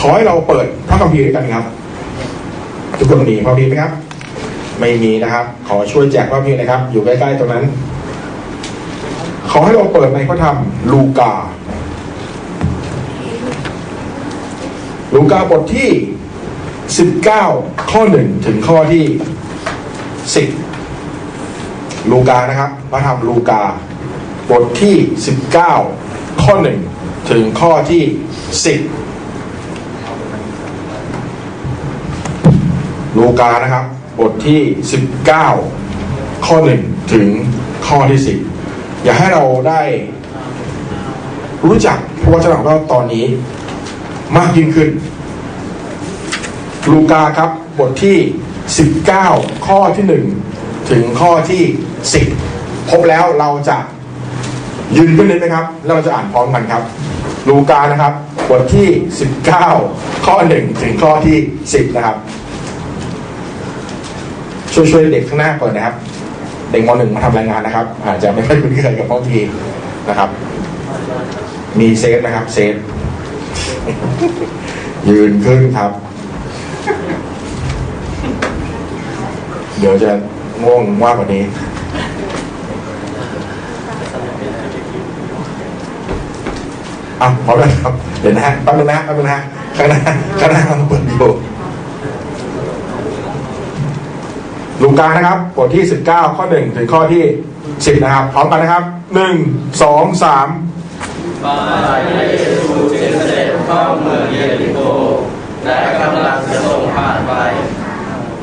ขอให้เราเปิดพระคัมภีร์ด้วยกันครับ ทุกคนมีพระคัมภีร์ไหมครับ ไม่มีนะครับ ขอช่วยแจกพระคัมภีร์นะครับ อยู่ใกล้ๆตรงนั้น ขอให้เราเปิดในพระธรรมลูกา ลูกาบทที่ 19 ข้อ 1 ถึงข้อที่ 10 ลูกานะครับพระธรรมลูกา บทที่ 19 ข้อ 1 ถึงข้อที่ 10 ลูกานะครับ บทที่ 19 ข้อ 1 ถึงข้อที่ 10 อยากให้เราได้รู้จักพระวจนะของเราตอนนี้มากยิ่งขึ้น ลูกาครับบทที่ 19 ข้อที่ 1 ถึงข้อที่ 10 พบแล้วเราจะยืนขึ้นเลยไหมครับ แล้วเราจะอ่านพร้อมกันครับ ลูกานะครับ บทที่ 19 ข้อ 1 ถึงข้อที่ 10 นะครับ ช่วยช่วยเด็กข้างหน้าเปิดนะครับ เด็กมหนึ่งมาทำรายงานนะครับ อาจจะไม่ค่อยคุ้นเคยกับพ่อพีนะครับ มีเซฟนะครับ เซฟ ยืนขึ้นครับ เดี๋ยวจะง่วงมากกว่านี้อะพร้อมแล้วครับ เดี๋ยวนะฮะแป๊บนึงนะแป๊บนึงนะฮะข้างหน้าข้างหน้าเราเปิดอยู่ ลูกานะครับบทที่ 19 ข้อ 1 ถึงข้อที่ 10 นะครับ พร้อมกันนะครับ 1 2 3ฝ่ายพระเยซูจึงเสด็จเข้าเมืองเยริโคและกำลังจะส่งผ่านไป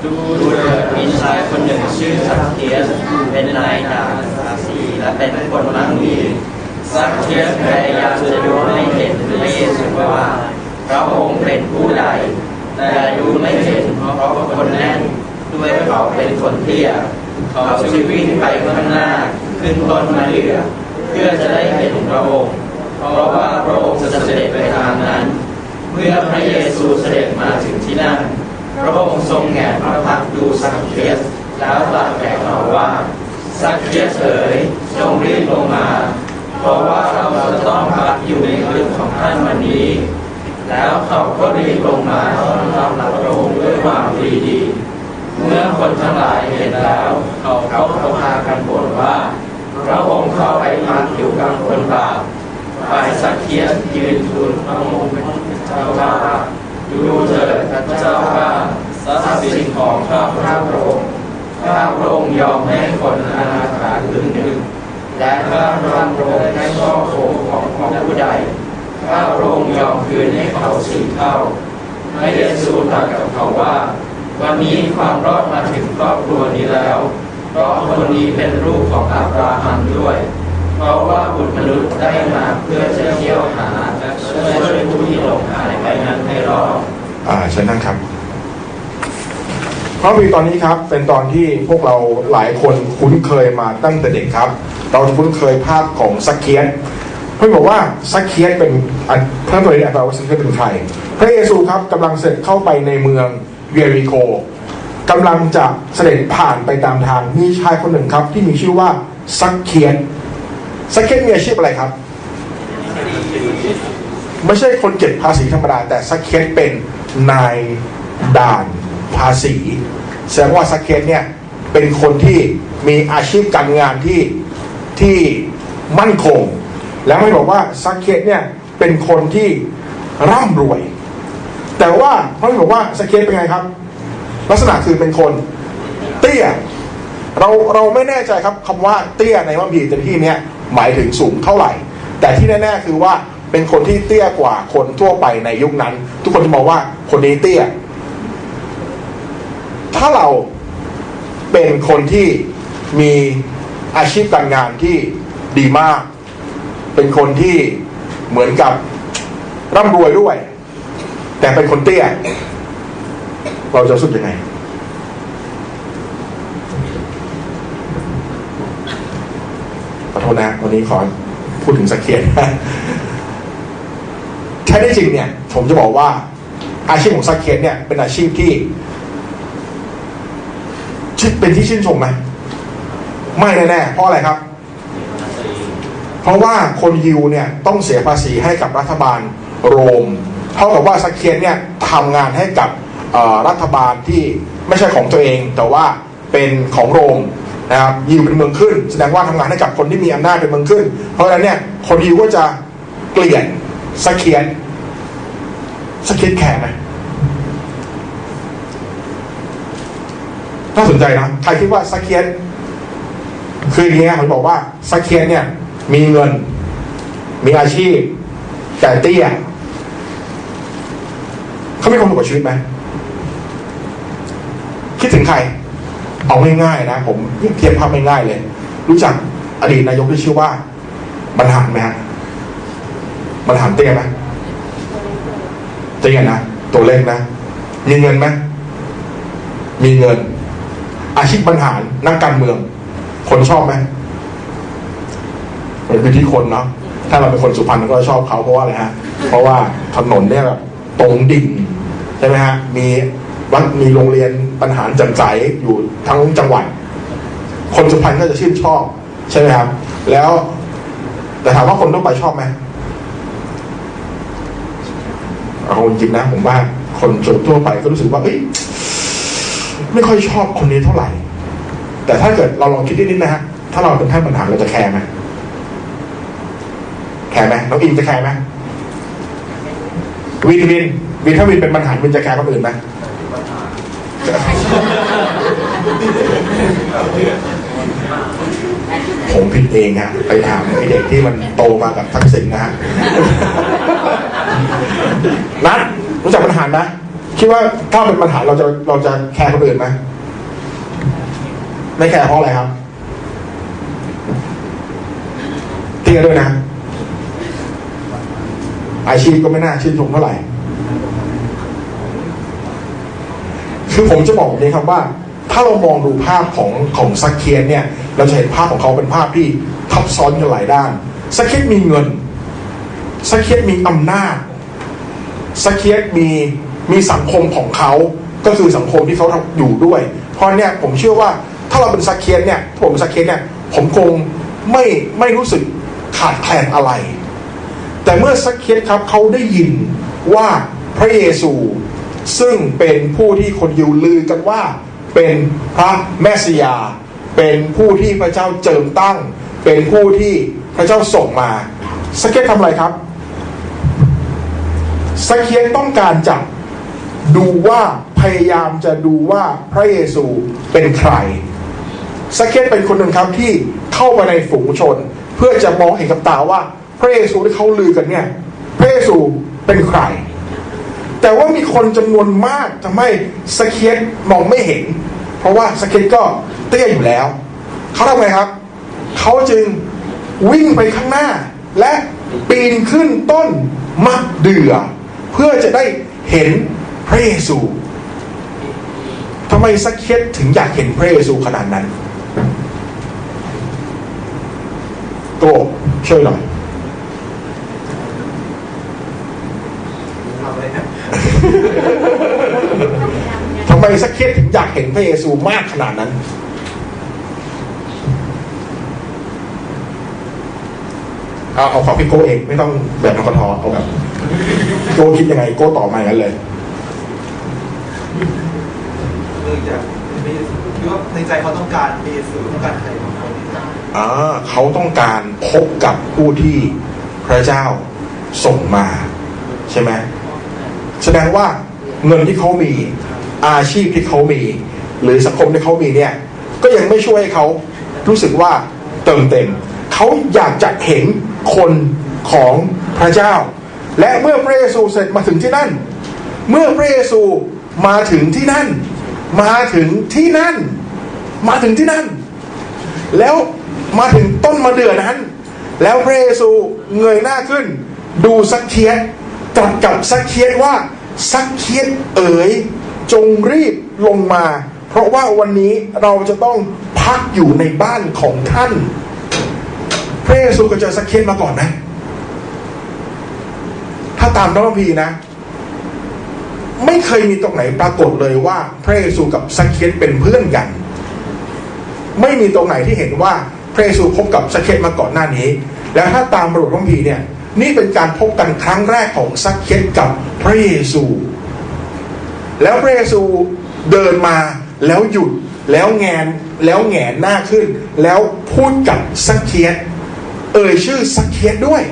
ดูดูเถิดมีชายคนหนึ่งชื่อสักเคียสเป็นนายดานภาษีและเป็นคนมั่งมีสักเคียสพยายามจะดูให้เห็นพระเยซูว่าพระองค์เป็นผู้ใดแต่ดูไม่เห็นเพราะว่าคนแน่น ด้วยเขาเป็นคนเตี้ยเขาจึงวิ่งไปข้างหน้า ขึ้นต้นมะเดื่อเพื่อจะได้เห็นพระองค์ เพราะว่าพระองค์จะเสด็จไปทางนั้น เมื่อพระเยซูเสด็จมาถึงที่นั่น พระองค์ทรงแงนพระพักตร์ดูสักเคียสแล้วตรัสแก่เขาว่าสักเคียสเอ๋ยจงรีบลงมา เพราะว่าเราจะต้องพักอยู่ในลึกของท่านวันนี้ แล้วเขาก็รีบลงมาต้อนรับพระองค์ด้วยความปรีดี เมื่อคนทั้งหลายเห็นแล้ว เขาเขาเขาพากันบ่นว่าพระองค์เข้าไปพักอยู่กับคนบาปฝ่ายสักเคียสยืนทูลพระองค์เจ้าว่าดูเถิดพระเจ้าว่าทรัพย์สินของข้าพระพระองค์ข้าพระองค์ยอมให้คนอนาถาครึ่งหนึ่งและข้าพระองค์ให้ช่อโกงของของผู้ใดข้าพระองค์ยอมคืนให้เขาสี่เท่าพระเยซูตรัสกับเขาว่า วันนี้ความรอดมาถึงครอบครัวนี้แล้ว เพราะคนนี้เป็นลูกของอับราฮัมด้วย เพราะว่าบุตรมนุษย์ได้มาเพื่อจะเที่ยวหาและช่วยผู้ที่หลงหายไปนั้นให้รอดอ่าเชิญนั่งครับพระวีตอนนี้ครับเป็นตอนที่พวกเราหลายคนคุ้นเคยมาตั้งแต่เด็กครับ เราคุ้นเคยภาพของซักเคียสเพื่อนบอกว่าซักเคียสเป็นอันเพิ่มตัวนี้อธิบายว่าซักเคียสเป็นใครพระเยซูครับกำลังเสด็จเข้าไปในเมือง เยริโคกำลังจะเสด็จผ่านไปตามทาง มีชายคนหนึ่งครับ ที่มีชื่อว่าซักเคียสซักเคียสมีอาชีพอะไรครับ ไม่ใช่คนเก็บภาษีธรรมดา แต่ซักเคสเป็นนายด่านภาษีแสดงว่าซักเคสเนี่ยเป็นคนที่มีอาชีพการงานที่ที่มั่นคง แล้วไม่บอกว่าซักเคสเนี่ยเป็นคนที่ร่ำรวย แต่ว่าเขาไม่บอกว่าซักเคสเป็นไงครับ ลักษณะคือเป็นคน เตี้ย เราเราไม่แน่ใจครับคำว่าเตี้ยในวัมพีร์ในที่เนี้ยหมายถึงสูงเท่าไหร่ แต่ที่แน่ๆคือว่าเป็นคนที่เตี้ยกว่าคนทั่วไปในยุคนั้น ทุกคนจะมองว่าคนนี้เตี้ย ถ้าเราเป็นคนที่มีอาชีพการงานที่ดีมาก เป็นคนที่เหมือนกับร่ำรวยด้วย แต่เป็นคนเตี้ย เราจะรู้สึกยังไง ขอโทษนะ วันนี้ขอพูดถึงสักเียนแท้ได้จริงเนี่ย ผมจะบอกว่า อาชีพของซักเียนเนี่ย เป็นอาชีพที่เป็นที่ชื่นชมไหมไม่แน่ๆเพราะอะไรครับ เพราะว่าคนยิวเนี่ยต้องเสียภาษีให้กับรัฐบาลโรม เท่ากับว่าซักเคียนเนี่ยทำงานให้กับรัฐบาลที่ไม่ใช่ของตัวเอง แต่ว่าเป็นของโรมนะครับยิวเป็นเมืองขึ้น แสดงว่าทำงานให้กับคนที่มีอำนาจเป็นเมืองขึ้น เพราะฉะนั้นเนี่ยคนยิวก็จะเกลียดซักเคียนซักเคียนแคร์ไหมน่าสนใจนะใครคิดว่าซักเคียนคืออย่างนี้ผมบอกว่าซักเคียนเนี่ยมีเงิน มีอาชีพแต่เตี้ย เขามีความสุขกับชีวิตไหมคิดถึงใคร เอาง่ายๆนะ ผมเทียบภาพง่ายๆเลย รู้จักอดีตนายกที่ชื่อว่าบรรหารไหมฮะบรรหารเตี้ยไหมเตี้ยนะตัวเล็กนะ มีเงินไหมมีเงิน อาชีพบรรหารนักการเมือง คนชอบไหมเป็นที่คนเนาะถ้าเราเป็นคนสุพรรณก็ชอบเขาเพราะว่าอะไรฮะ เพราะว่าถนนเนี่ยแบบตรงดิ่ง ใช่ไหมฮะมีวัดมีโรงเรียนปัญหารแจ่มใสอยู่ทั้งจังหวัด คนสุพรรณก็จะชื่นชอบ ใช่ไหมครับ แล้วแต่ถามว่าคนทั่วไปชอบไหมเอาจริงนะ ผมว่าคนทั่วไปก็รู้สึกว่าเอ้ยไม่ค่อยชอบคนนี้เท่าไหร่ แต่ถ้าเกิดเราลองคิดนิดๆนะฮะถ้าเราเป็นท่านปัญหาเราจะแคร์ไหมแคร์ไหมน้องอินจะแคร์ไหมวินวิน วินถ้าวินเป็นปัญหาวินจะแคร์คนอื่นไหมผมผิดเองฮะไปถามไอเด็กที่มันโตมากับทักษิณนะฮะนัดรู้จักปัญหานะคิดว่าถ้าเป็นปัญหาเราจะเราจะแคร์คนอื่นไหมไม่แคร์เพราะอะไรครับเตี้ยด้วยนะอาชีพก็ไม่น่าชื่นชมเท่าไหร่ คือผมจะบอกแบบนี้ครับว่า ถ้าเรามองดูภาพของของซักเคียนเนี่ย เราจะเห็นภาพของเขาเป็นภาพที่ทับซ้อนกันหลายด้านซักเคียนมีเงินซักเคียนมีอำนาจซักเคียนมีมีสังคมของเขาก็คือสังคมที่เขาอยู่ด้วย เพราะเนี่ยผมเชื่อว่าถ้าเราเป็นซักเคียนเนี่ยผมซักเคียนเนี่ยผมคงไม่ไม่รู้สึกขาดแคลนอะไร แต่เมื่อซักเคียนครับเขาได้ยินว่าพระเยซู ซึ่งเป็นผู้ที่คนยิวลือกันว่า เป็นพระแมสสิยา เป็นผู้ที่พระเจ้าเจิมตั้ง เป็นผู้ที่พระเจ้าส่งมาซักเคียนทำอะไรครับซักเคียนต้องการจะดูว่าพยายามจะดูว่าพระเยซูเป็นใครซักเคียนเป็นคนหนึ่งครับที่เข้ามาในฝูงชน เพื่อจะมองเห็นกับตาว่า พระเยซูที่เขาลือกันเนี่ย พระเยซูเป็นใคร แต่ว่ามีคนจำนวนมากทำให้สเคียตมองไม่เห็น เพราะว่าสเคียตก็เตี้ยอยู่แล้ว เขาทำไงครับ เขาจึงวิ่งไปข้างหน้า และปีนขึ้นต้นมะเดื่อ เพื่อจะได้เห็นพระเยซูทำไมสเคียตถึงอยากเห็นพระเยซูขนาดนั้นโกช่วยหน่อย ทำไมสักเคสถึงอยากเห็นพระเยซูมากขนาดนั้น เอาเอาฝั่งพี่โก้เองไม่ต้องแบบนกทเอาแบบโก้คิดยังไงโก้ตอบมาอย่างนั้นเลยเนื่องจากพระเยซูคิดว่าในใจเขาต้องการพระเยซูต้องการใครบางคนที่จะอ่าเขาต้องการพบกับผู้ที่พระเจ้าส่งมา ใช่ไหม แสดงว่าเงินที่เขามีอาชีพที่เขามี หรือสังคมที่เขามีเนี่ยก็ยังไม่ช่วยให้เขารู้สึกว่าเติมเต็ม เขาอยากจะเห็นคนของพระเจ้า และเมื่อพระเยซูเสร็จมาถึงที่นั่น เมื่อพระเยซูมาถึงที่นั่น มาถึงที่นั่น มาถึงที่นั่น แล้วมาถึงต้นมะเดื่อนั้น แล้วพระเยซูเงยหน้าขึ้น ดูซักเคียส ตรัสกับซักเคียสว่าซักเคียสเอ๋ยจงรีบลงมา เพราะว่าวันนี้เราจะต้องพักอยู่ในบ้านของท่าน พระเยซูก็เจอซักเคียสมาก่อนนะ ถ้าตามพระคัมภีร์นะ ไม่เคยมีตรงไหนปรากฏเลยว่าพระเยซูกับซักเคียสเป็นเพื่อนกัน ไม่มีตรงไหนที่เห็นว่าพระเยซูพบกับสกเคตมาก่อนหน้านี้ แล้วถ้าตามบทพระคัมภีร์เนี่ย นี่เป็นการพบกันครั้งแรกของซักเก็ตกับพระเยซู แล้วพระเยซูเดินมาแล้วหยุดแล้วแงนแล้วแงนหน้าขึ้น แล้วพูดกับซักเคียตเอ่ยชื่อซักเคียตด้วย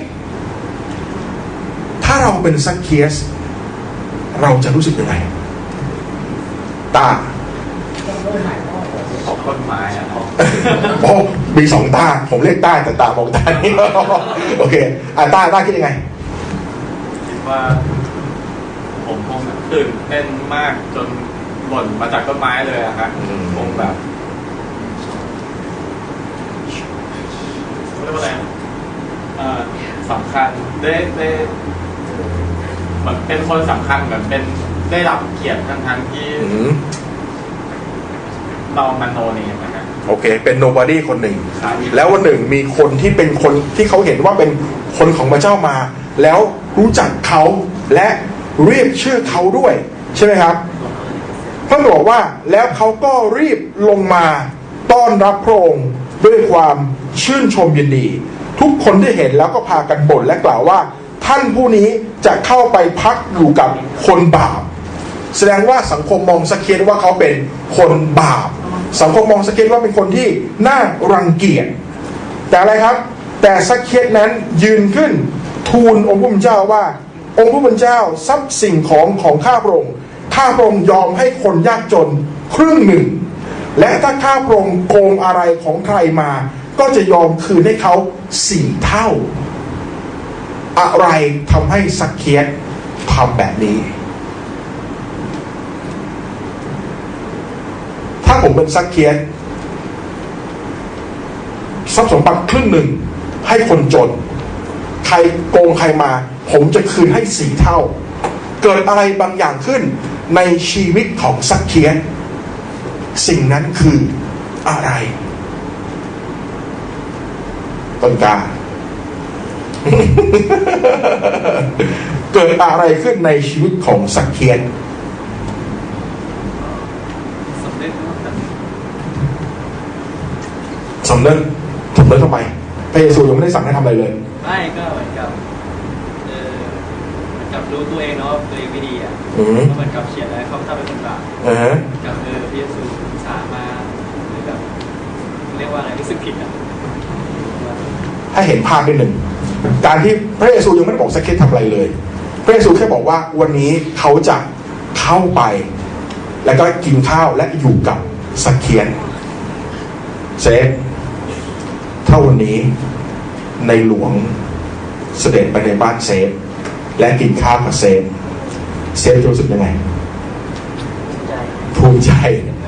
ถ้าเราเป็นซักเคสเราจะรู้สึกยังไงตางต้นไม้อะครับ โอ้มีสองตา ผมเรียกตาแต่ตามองตานี่โอเคอะตาตาคิดยังไง คิดว่า ผมคงตื่นเต้นมากจนหล่นมาจากต้นไม้เลยอะครับอืม คงแบบเขาเรียกว่าอะไรอะเอ่อสำคัญได้ได้เหมือนเป็นคนสำคัญเหมือนเป็นได้รับเกียรติทั้งทั้งๆที่ อืมเรามันโนเนมอะครับ โอเค เป็น nobody คนหนึ่งครับแล้ววันหนึ่งมีคนที่เป็นคนที่เขาเห็นว่าเป็นคนของพระเจ้ามา แล้วรู้จักเขาและเรียกชื่อเขาด้วย ใช่ไหมครับพระบอกว่าแล้วเขาก็รีบลงมาต้อนรับพระองค์ด้วยความชื่นชมยินดี ทุกคนที่เห็นแล้วก็พากันบ่นและกล่าวว่า ท่านผู้นี้จะเข้าไปพักอยู่กับคนบาป แสดงว่าสังคมมองสเก็ตว่าเขาเป็นคนบาป สังคมมองสเก็ตว่าเป็นคนที่น่ารังเกียจแต่อะไรครับ แต่สเก็ตนั้นยืนขึ้นทูลองค์ผู้เป็นเจ้าว่า องค์ผู้เป็นเจ้าทรัพย์สิ่งของของข้าพระองค์ข้าพระองค์ยอมให้คนยากจนครึ่งหนึ่ง และถ้าข้าพระองค์โกงอะไรของใครมา ก็จะยอมคืนให้เขาสี่เท่า อะไรทำให้สักเคียตทำแบบนี้าผมเป็นซักเคียนทรัพย์สมบัติครึ่งหนึ่งให้คนจน ใครโกงใครมา ผมจะคืนให้สี่เท่า เกิดอะไรบางอย่างขึ้นในชีวิตของซักเคียน สิ่งนั้นคืออะไรต้นกาเกิดอะไรขึ้นในชีวิตของสักเคียน สำเร็จ สำนึกสำนึกทำไมพระเยซูยังไม่ได้สั่งให้ทำอะไรเลย ไม่ก็เหมือนกับเออเหมือนกับรู้ตัวเองเนาะว่าตัวเองไม่ดีอะอืม ก็เหมือนกับเขียนอะไรเขาทำเป็นคนบาปเออกับเออพระเยซูสามาหรือแบบเรียกว่าอะไรรู้สึกผิดอะให้เห็นภาพนิดหนึ่งการที่พระเยซูยังไม่ได้บอกสักเคสทำอะไรเลย พระเยซูแค่บอกว่าวันนี้เขาจะเข้าไป แล้วก็กินข้าวและอยู่กับสักเคียนเซฟ ถ้าวันนี้ในหลวงเสด็จไปในบ้านเซฟ และกินข้าวกับเซฟ เซฟจะรู้สึกยังไงใจภูมิใจ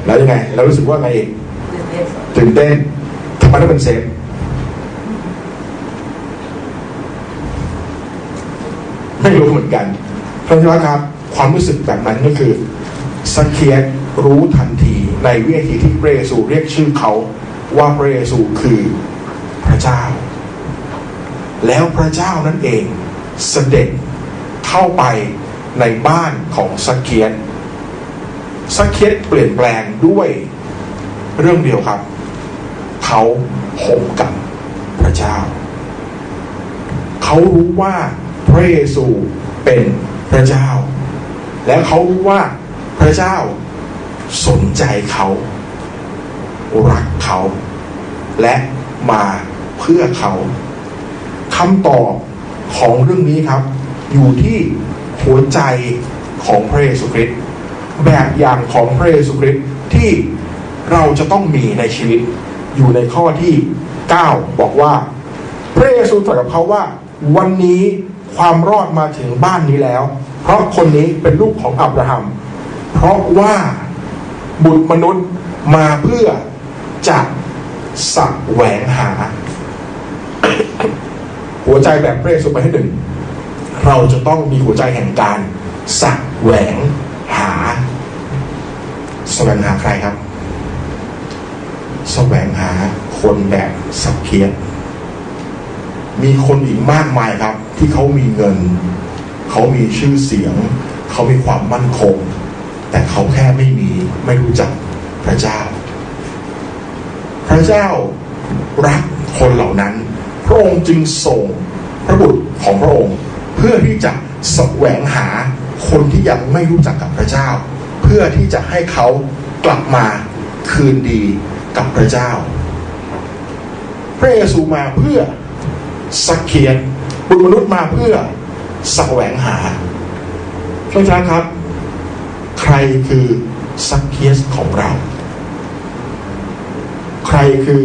แล้วยังไง แล้วรู้สึกว่าไงอีกตื่นเต้นทำไมต้องเป็นเซฟไม่รู้เหมือนกัน เพราะฉะนั้นครับความรู้สึกแบบนั้นก็คือสักเคียสรู้ทันทีในวินาทีที่พระเยซูเรียกชื่อเขาว่าพระเยซูคือ พระเจ้า แล้วพระเจ้านั่นเองเสด็จเข้าไปในบ้านของสักเคียสสักเคียสเปลี่ยนแปลงด้วยเรื่องเดียวครับ เขาพบกับพระเจ้า เขารู้ว่าพระเยซูเป็นพระเจ้า และเขารู้ว่าพระเจ้าสนใจเขา รักเขา และมา เพื่อเขาคำตอบของเรื่องนี้ครับ อยู่ที่หัวใจของพระเยซูคริสต์แบบอย่างของพระเยซูคริสต์ที่เราจะต้องมีในชีวิต อยู่ในข้อที่ 9 บอกว่า พระเยซูตรัสกับเขาว่า วันนี้ความรอดมาถึงบ้านนี้แล้ว เพราะคนนี้เป็นลูกของอับราฮัมเพราะว่าบุตรมนุษย์มาเพื่อจะสักแหวงหา หัวใจแบบพระเยซูไปให้หนึ่ง เราจะต้องมีหัวใจแห่งการสักแหวงหาแสวงหาใครครับแสวงหาคนแบบสักเคียนมีคนอีกมากมายครับ ที่เขามีเงิน เขามีชื่อเสียง เขามีความมั่นคง แต่เขาแค่ไม่มีไม่รู้จักพระเจ้า พระเจ้ารักคนเหล่านั้น ระองค์จึงส่งพระบุตรของพระองค์ เพื่อที่จะสแสวงหาคนที่ยังไม่รู้จักกับพระเจ้า เพื่อที่จะให้เขากลับมาคืนดีกับพระเจ้า พระเยซูมาเพื่อสักเคียนบุตรมนุษย์มาเพื่อสแสวงหาช่วงช้าครับ ใครคือสักเคียสของเรา ใครคือ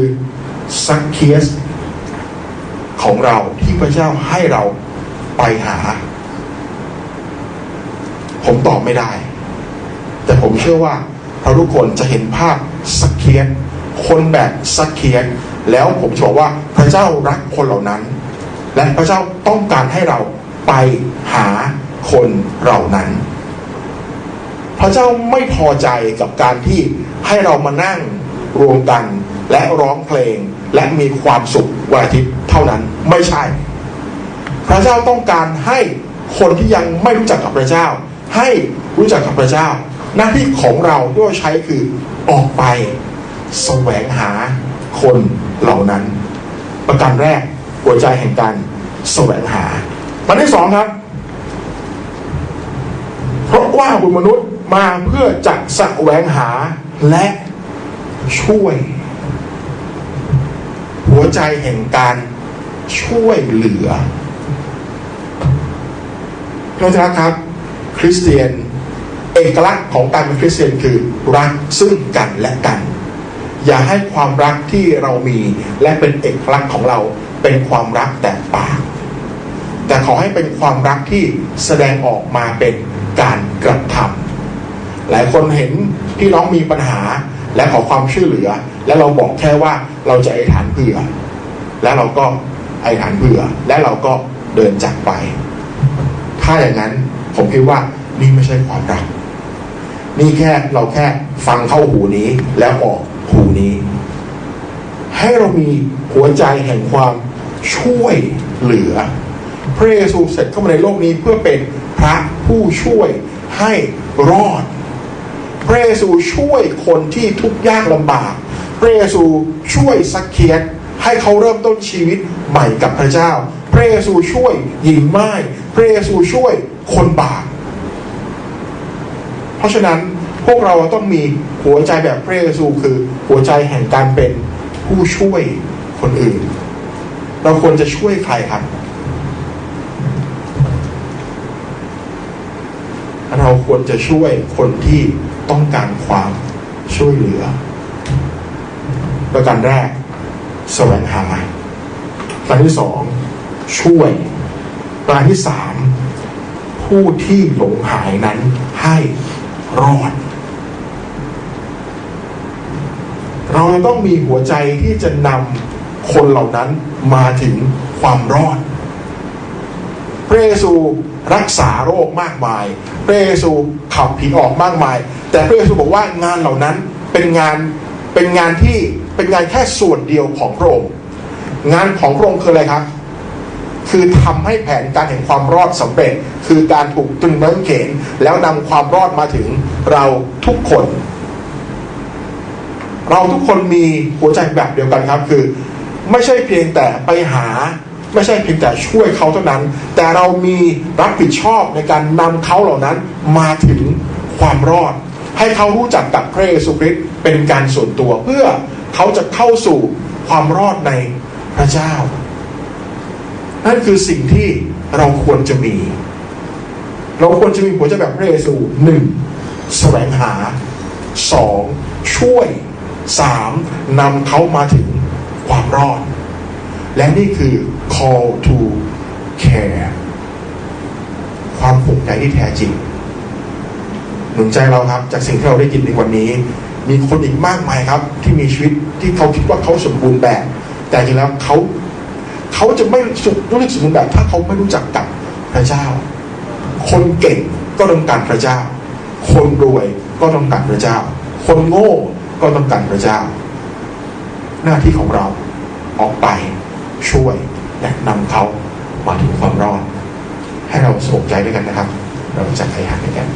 สักเคียส ของเราที่พระเจ้าให้เราไปหา ผมตอบไม่ได้ แต่ผมเชื่อว่าเราทุกคนจะเห็นภาพสักเคียนคนแบบสักเคียนแล้วผมจะบอกว่าพระเจ้ารักคนเหล่านั้น และพระเจ้าต้องการให้เราไปหาคนเหล่านั้น พระเจ้าไม่พอใจกับการที่ให้เรามานั่งรวมกันและร้องเพลงและมีความสุขวันอาทิตย์ เท่านั้นไม่ใช่ พระเจ้าต้องการให้คนที่ยังไม่รู้จักกับพระเจ้า ให้รู้จักกับพระเจ้า หน้าที่ของเราด้วยใช้คือออกไปแสวงหาคนเหล่านั้น ประการแรกหัวใจแห่งการแสวงหาประการที่สองครับ เพราะว่าบุตรมนุษย์มาเพื่อจะแสวงหาและช่วย หัวใจแห่งการ ช่วยเหลือพี่น้องที่รักครับ คริสเตียนเอกลักษณ์ของการเป็นคริสเตียนคือรักซึ่งกันและกัน อย่าให้ความรักที่เรามีและเป็นเอกลักษณ์ของเราเป็นความรักแต่ปาก แต่ขอให้เป็นความรักที่แสดงออกมาเป็นการกระทำหลายคนเห็นพี่น้องมีปัญหาและขอความช่วยเหลือ และเราบอกแค่ว่าเราจะไอฐานเผื่อ แล้วเราก็ ไอฐานเผื่อ และเราก็เดินจากไป ถ้าอย่างนั้นผมคิดว่านี่ไม่ใช่ความรัก นี่แค่เราแค่ฟังเข้าหูนี้แล้วออกหูนี้ ให้เรามีหัวใจแห่งความช่วยเหลือ พระเยซูเสร็จเข้ามาในโลกนี้เพื่อเป็นพระผู้ช่วยให้รอด พระเยซูช่วยคนที่ทุกข์ยากลำบาก พระเยซูช่วยสักเคียน ให้เขาเริ่มต้นชีวิตใหม่กับพระเจ้า พระเยซูช่วยหญิงไม้พระเยซูช่วยคนบาปเพราะฉะนั้นพวกเราต้องมีหัวใจแบบพระเยซูคือหัวใจแห่งการเป็นผู้ช่วยคนอื่น เราควรจะช่วยใครครับเราควรจะช่วยคนที่ต้องการความช่วยเหลือ ประการแรก แสวงหาประการที่สองช่วยประการที่สามผู้ที่หลงหายนั้นให้รอด เราต้องมีหัวใจที่จะนำคนเหล่านั้นมาถึงความรอด พระเยซูรักษาโรคมากมาย พระเยซูขับผีออกมากมาย แต่พระเยซูบอกว่างานเหล่านั้นเป็นงานเป็นงานที่ เป็นงานแค่ส่วนเดียวของพระองค์งานของพระองค์คืออะไรครับคือทำให้แผนการแห่งความรอดสำเร็จ คือการถูกตึงไม้กางเขนแล้วนำความรอดมาถึงเราทุกคน เราทุกคนมีหัวใจแบบเดียวกันครับ คือ ไม่ใช่เพียงแต่ไปหา ไม่ใช่เพียงแต่ช่วยเขาเท่านั้น แต่เรามีรับผิดชอบในการนำเขาเหล่านั้นมาถึงความรอด ให้เขารู้จักกับพระเยซูคริสต์เป็นการส่วนตัวเพื่อ เขาจะเข้าสู่ความรอดในพระเจ้า นั่นคือสิ่งที่เราควรจะมี เราควรจะมีหัวใจแบบพระเยซูหนึ่งแสวงหาสองช่วยสามนำเขามาถึงความรอด และนี่คือ call to care ความผูกใจที่แท้จริง หนุนใจเราครับ จากสิ่งที่เราได้ยินในวันนี้ มีคนอีกมากมายครับ ที่มีชีวิต ที่เขาคิดว่าเขาสมบูรณ์แบบ แต่จริงแล้วเขาเขาจะไม่สุขรู้สึกสมบูรณ์แบบ ถ้าเขาไม่รู้จักกับพระเจ้า คนเก่งก็ต้องการพระเจ้า คนรวยก็ต้องการพระเจ้า คนโง่ก็ต้องการพระเจ้า หน้าที่ของเราออกไปช่วยและนำเขามาถึงความรอด ให้เราสงบใจด้วยกันนะครับ เราจะไขหันด้วยกัน